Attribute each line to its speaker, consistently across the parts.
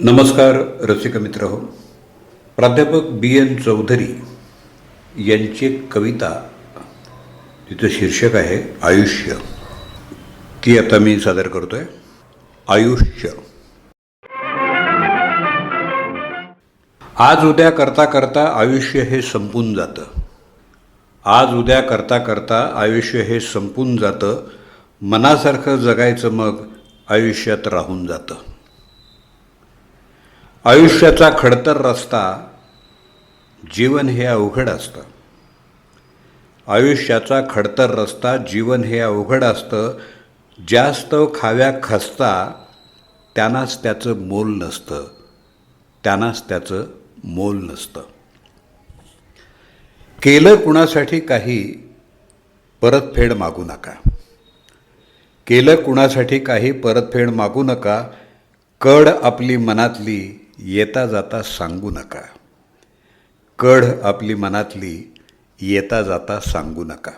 Speaker 1: नमस्कार रसिक मित्र हो. प्राध्यापक बी एन चौधरी यांची एक कविता तिचं शीर्षक आहे आयुष्य. ती आता मी सादर करतोय. आयुष्य. आज उद्या करता करता आयुष्य हे संपून जातं. आज उद्या करता करता आयुष्य हे संपून जातं. मनासारखं जगायचं मग आयुष्यात राहून जातं. आयुष्याचा खडतर रस्ता जीवन हे अवघड असतं. आयुष्याचा खडतर रस्ता जीवन हे अवघड असतं. जास्त खाव्या खसता त्यांनाच त्याचं मोल नसतं. त्यांनाच त्याचं मोल नसतं. केलं कुणासाठी काही परतफेड मागू नका. केलं कुणासाठी काही परतफेड मागू नका. कड आपली मनातली येता जाता सांगू नका. कढ आपली मनातली येता जाता सांगू नका.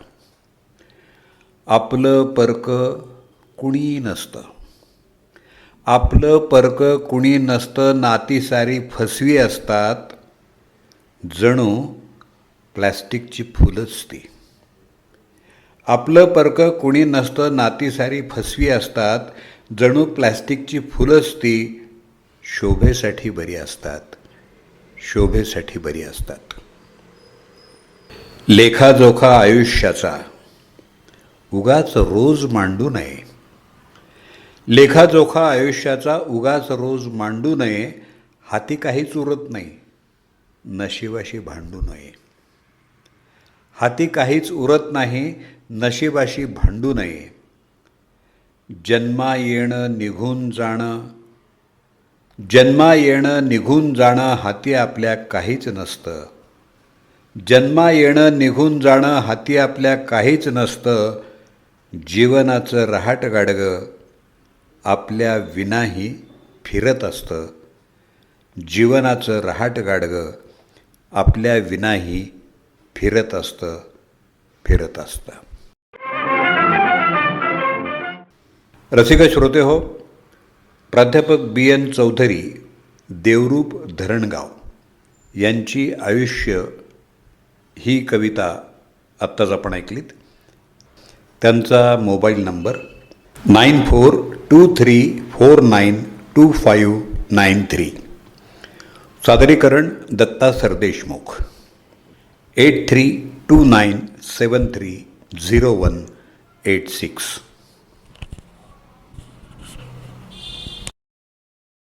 Speaker 1: आपलं परक कुणी नसतं. आपलं परक कुणी नसतं नाती सारी फसवी असतात. जणू प्लॅस्टिकची फुलंच ती. आपलं परक कुणी नसतं नाती सारी फसवी असतात. जणू प्लॅस्टिकची फुलंच ती. शोभेसाठी बरी असतात. शोभेसाठी बरी असतात. लेखाजोखा आयुष्याचा. उगाच रोज मांडू नये. लेखाजोखा आयुष्याचा उगाच रोज मांडू नये हाती काहीच उरत नाही. नशिबाशी भांडू नये. हाती काहीच उरत नाही नशिबाशी भांडू नये. जन्मा येणं निघून जाणं जन्मा येणं निघून जाणं हाती आपल्या काहीच नसतं. जन्मा येणं निघून जाणं हाती आपल्या काहीच नसतं. जीवनाचं रहाट गाडगं आपल्या विनाही फिरत असतं. जीवनाचं रहाट गाडगं आपल्या विनाही फिरत असतं फिरत असतं. रसिक श्रोते हो प्राध्यापक बी एन चौधरी देवरूप धरणगाव यांची आयुष्य ही कविता आत्ताच आपण ऐकलीत. त्यांचा mobile number nine four two three four nine two five nine three. सादरीकरण Datta Sardeshmukh. Eight three two nine seven three zero one eight six.